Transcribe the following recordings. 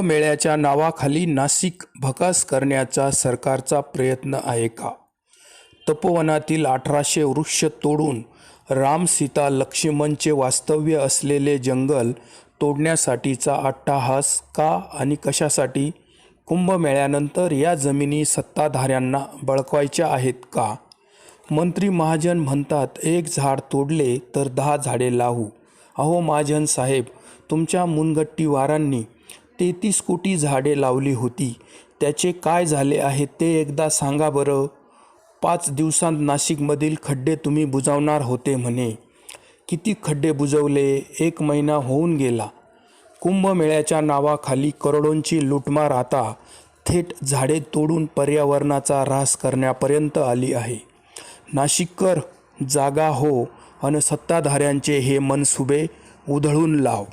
कुंभमेळ्याच्या नावाखाली नाशिक भकास करण्याचा सरकारचा प्रयत्न आहे का? तपोवनातील अठराशे वृक्ष तोडून राम सीता लक्ष्मणचे वास्तव्य असलेले जंगल तोडण्यासाठीचा अट्टाहास का आणि कशासाठी? कुंभमेळ्यानंतर या जमिनी सत्ताधाऱ्यांना बळकवायच्या आहेत का? मंत्री महाजन म्हणतात एक झाड तोडले तर दहा झाडे लावू. अहो महाजन साहेब तुमच्या मुनगट्टीवारांनी तेहतीस कोटी झाडे लावली होती. त्याचे काय झाले आहे ते एकदा सांगा बरं. पाच दिवसांत नाशिकमधील खड्डे तुम्ही बुजावणार होते म्हणे. किती खड्डे बुजवले? एक महिना होऊन गेला. कुंभमेळ्याच्या नावाखाली करोडोंची लुटमार आता थेट झाडे तोडून पर्यावरणाचा ऱ्हास करण्यापर्यंत आली आहे. नाशिककर जागा हो अन सत्ताधाऱ्यांचे हे मनसुबे उधळून लाव.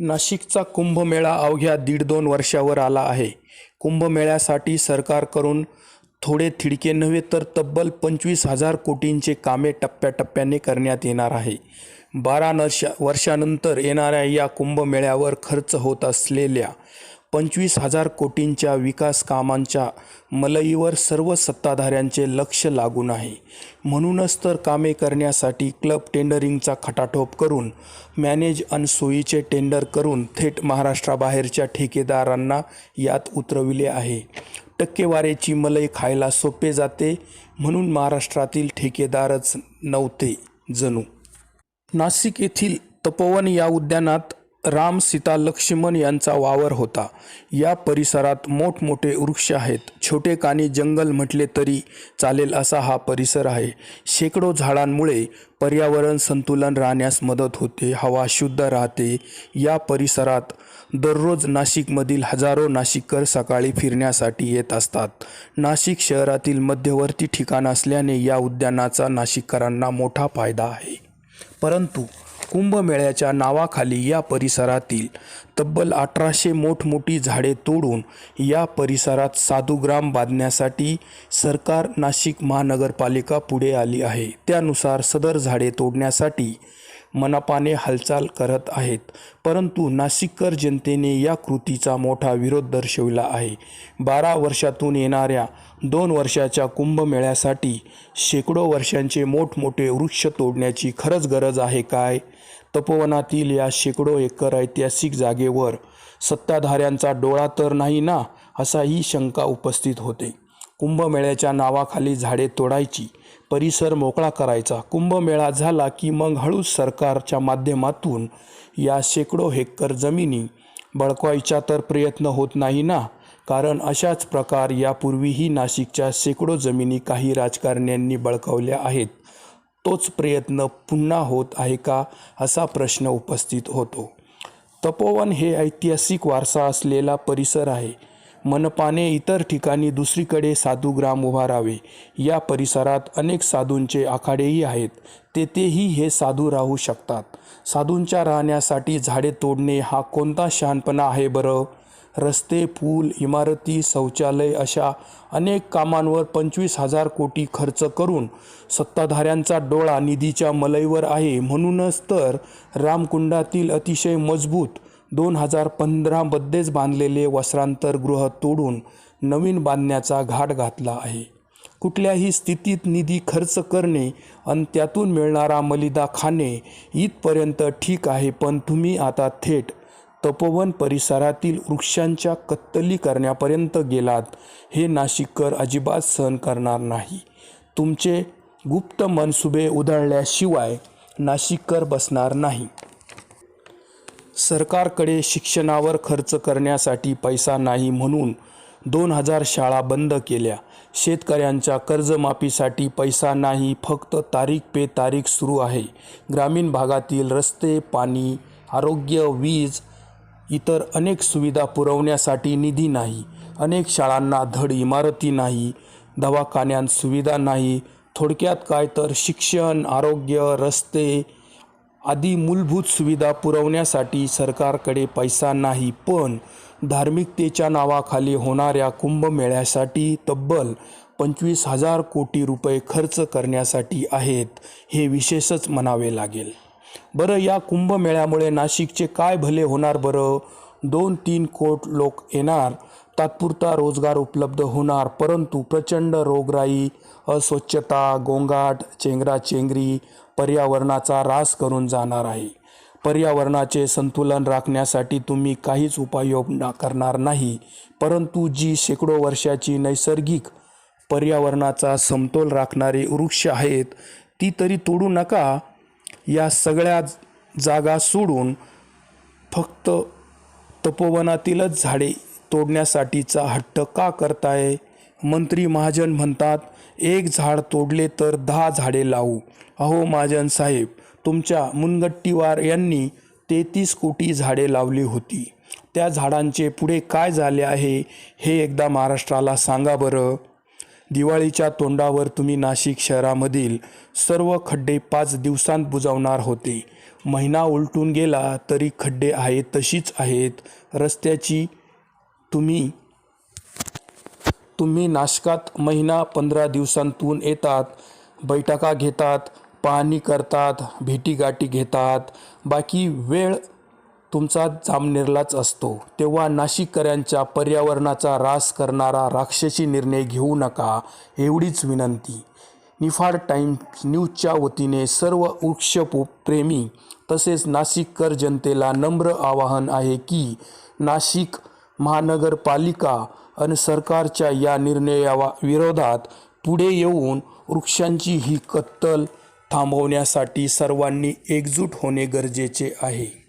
नाशिकचा कुंभमेळा अवघ्या दीड दोन वर्षावर आला आहे. कुंभमेळ्यासाठी सरकारकडून थोडे थिडके नव्हे तर तब्बल पंचवीस हजार कोटींचे कामे टप्प्याटप्प्याने करण्यात येणार आहे. बारा नर्षा वर्षानंतर येणाऱ्या या कुंभमेळ्यावर खर्च होत असलेल्या पंचवीस हजार कोटींच्या विकास कामांच्या मलईवर सर्व सत्ताधाऱ्यांचे लक्ष लागून आहे. म्हणूनच तर कामे करण्यासाठी क्लब टेंडरिंगचा खटाटोप करून मॅनेज अन सोयीचे टेंडर करून थेट महाराष्ट्राबाहेरच्या ठेकेदारांना यात उतरविले आहे. टक्केवारीची मलई खायला सोपे जाते म्हणून महाराष्ट्रातील ठेकेदारच नव्हते जणू. नाशिक येथील तपोवन या उद्यानात राम सीता लक्ष्मण यांचा वावर होता. या परिसरात मोठमोठे वृक्ष आहेत. छोटे कानी जंगल म्हटले तरी चालेल असा हा परिसर आहे. शेकडो झाडांमुळे पर्यावरण संतुलन राहण्यास मदत होते. हवा शुद्ध राहते. या परिसरात दररोज नाशिकमधील हजारो नाशिककर सकाळी फिरण्यासाठी येत असतात. नाशिक शहरातील मध्यवर्ती ठिकाण असल्याने या उद्यानाचा नाशिककरांना मोठा फायदा आहे. परंतु कुंभमेळ्याच्या नावाखाली या परिसरातील तब्बल अठराशे मोठमोठी झाडे तोडून या परिसरात साधुग्राम बांधण्यासाठी सरकार नाशिक महानगरपालिका पुढे आली आहे. त्यानुसार सदर झाडे तोडण्यासाठी मनपाने हालचाल करत आहेत. परंतु नाशिककर जनतेने या कृतीचा मोठा विरोध दर्शविला आहे. बारा वर्षातून येणाऱ्या दोन वर्षाच्या कुंभमेळ्यासाठी शेकडो वर्षांचे मोठमोठे वृक्ष तोडण्याची खरंच गरज आहे काय? तपोवनातील या शेकडो एकर ऐतिहासिक जागेवर सत्ताधाऱ्यांचा डोळा तर नाही ना असा ही शंका उपस्थित होते. कुंभमेळ्याच्या नावाखाली झाडे तोडायची परिसर मोकळा करायचा. कुंभमेळा झाला की मग हळूच सरकारच्या माध्यमातून या शेकडो हेक्टर जमिनी बळकवायचा तर प्रयत्न होत नाही ना? कारण अशाच प्रकार यापूर्वीही नाशिकच्या शेकडो जमिनी काही राजकारण्यांनी बळकावल्या आहेत. तोच प्रयत्न पुन्हा होत आहे का? असा प्रश्न उपस्थित होतो. तपोवन हे ऐतिहासिक वारसा असलेला परिसर आहे. मनपाने इतर ठिकाणी दुसरीकडे साधुग्राम उभारावे. या परिसरात अनेक साधूंचे आखाडेही आहेत. तेथेही हे साधू राहू शकतात. साधूंच्या राहण्यासाठी झाडे तोडणे हा कोणता शहाणपणा आहे बरं? रस्ते पूल इमारती शौचालय अशा अनेक कामांवर पंचवीस हजार कोटी खर्च करून सत्ताधाऱ्यांचा डोळा निधीच्या मलईवर आहे. म्हणूनच तर रामकुंडातील अतिशय मजबूत दोन हजार पंधरामध्येच बांधलेले वस्त्रांतरगृह तोडून नवीन बांधण्याचा घाट घातला आहे. कुठल्याही स्थितीत निधी खर्च करणे आणि त्यातून मिळणारा मलिदा खाणे इथपर्यंत ठीक आहे पण तुम्ही आता थेट तपोवन परिसरातील वृक्षांच्या कत्तली करण्यापर्यंत गेलात हे नाशिककर अजिबात सहन करणार नाही. तुमचे गुप्त मनसुबे उधळल्याशिवाय नाशिककर बसणार नाही. सरकारकडे शिक्षणावर खर्च करण्यासाठी पैसा नाही म्हणून दोन हजार शाळा बंद केल्या. शेतकऱ्यांच्या कर्जमाफीसाठी पैसा नाही फक्त तारीख पे तारीख सुरू आहे. ग्रामीण भागातील रस्ते पाणी आरोग्य वीज इतर अनेक सुविधा पुरवण्यासाठी निधी नाही. अनेक शाळांना धड इमारती नाही दवाखान्यात सुविधा नाही. थोडक्यात काय तर शिक्षण आरोग्य रस्ते आदी मूलभूत सुविधा पुरवण्यासाठी सरकारकडे पैसा नाही पण धार्मिकतेच्या नावाखाली होणाऱ्या कुंभमेळ्यासाठी तब्बल पंचवीस हजार कोटी रुपये खर्च करण्यासाठी आहेत हे विशेषच म्हणावे लागेल. बरं या कुंभमेळ्यामुळे नाशिकचे काय भले होणार बरं? दोन तीन कोट लोक येणार तात्पुरता रोजगार उपलब्ध होणार परंतु प्रचंड रोगराई अस्वच्छता गोंगाट चेंगराचेंगरी पर्यावरणाचा ऱ्हास करून जाणार आहे. पर्यावरणाचे संतुलन राखण्यासाठी तुम्ही काहीच उपाययोजना करणार नाही. परंतु जी शेकडो वर्षाची नैसर्गिक पर्यावरणाचा समतोल राखणारे वृक्ष आहेत ती तरी तोडू नका. या सगळ्या जागा सोडून फक्त तपोवनातीलच झाडे तोडण्यासाठीचा हट्ट का करताय? मंत्री महाजन म्हणतात एक झाड तोडले तर दहा झाडे लावू. अहो महाजन साहेब तुमच्या मुनगट्टीवार यांनी तेहतीस कोटी झाडे लावली होती. त्या झाडांचे पुढे काय झाले आहे हे एकदा महाराष्ट्राला सांगा बरं. दिवाळीच्या तोंडावर तुम्ही नाशिक शहरामधील सर्व खड्डे पाच दिवसांत बुजावणार होते. महिना उलटून गेला तरी खड्डे आहेत तशीच आहेत. रस्त्याची तुम्ही तुम्ही नाशकात महिना पंधरा दिवसांतून येतात बैठका घेतात पाहणी करतात भेटीगाठी घेतात. बाकी वेळ तुमचा जामनेरलाच असतो. तेव्हा नाशिककरांच्या पर्यावरणाचा ऱ्हास करणारा राक्षसी निर्णय घेऊ नका एवढीच विनंती. निफाड टाईम्स न्यूजच्या वतीने सर्व वृक्षप्रेमी तसेच नाशिककर जनतेला नम्र आवाहन आहे की नाशिक महानगरपालिका आणि सरकारच्या या निर्णयावा विरोधात पुढे येऊन वृक्षांची ही कत्तल थांबवण्यासाठी सर्वांनी एकजूट होणे गरजेचे आहे.